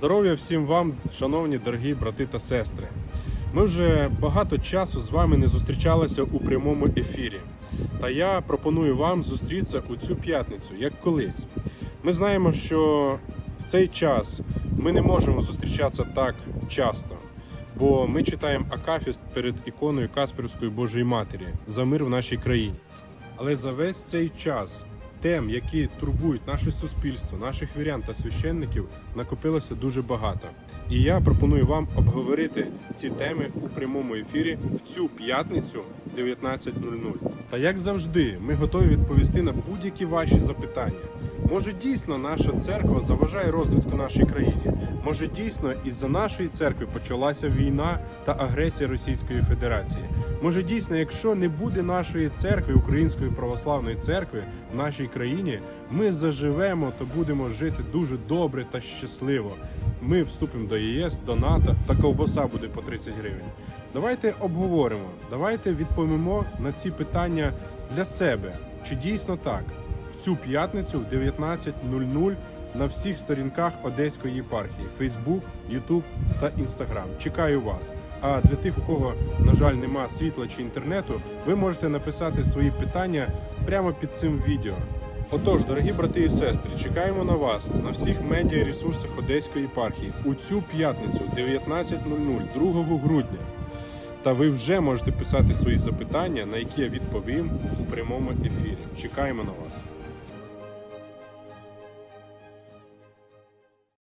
Здоров'я всім вам, шановні дорогі брати та сестри. Ми вже багато часу з вами не зустрічалися у прямому ефірі. Та я пропоную вам зустрітися у цю п'ятницю, як колись. Ми знаємо, що в цей час ми не можемо зустрічатися так часто, бо ми читаємо Акафіст перед іконою Касперської Божої Матері за мир в нашій країні. Але за весь цей час тем, які турбують наше суспільство, наших вірян та священників, накопилося дуже багато. І я пропоную вам обговорити ці теми у прямому ефірі в цю п'ятницю 19.00. Та як завжди, ми готові відповісти на будь-які ваші запитання. Може дійсно наша церква заважає розвитку нашій країні? Може дійсно із-за нашої церкви почалася війна та агресія Російської Федерації? Може дійсно, якщо не буде нашої церкви, Української православної церкви в нашій країні, ми заживемо та будемо жити дуже добре та щасливо. Ми вступимо до ЄС, до НАТО та ковбаса буде по 30 гривень. Давайте обговоримо, давайте відповімо на ці питання для себе. Чи дійсно так? В цю п'ятницю в 19.00 на всіх сторінках Одеської єпархії Facebook, YouTube та Instagram. Чекаю вас. А для тих, у кого, на жаль, нема світла чи інтернету, ви можете написати свої питання прямо під цим відео. Отож, дорогі брати і сестри, чекаємо на вас на всіх медіа ресурсах Одеської єпархії у цю п'ятницю 19.00 2 грудня. Та ви вже можете писати свої запитання, на які я відповім у прямому ефірі. Чекаємо на вас.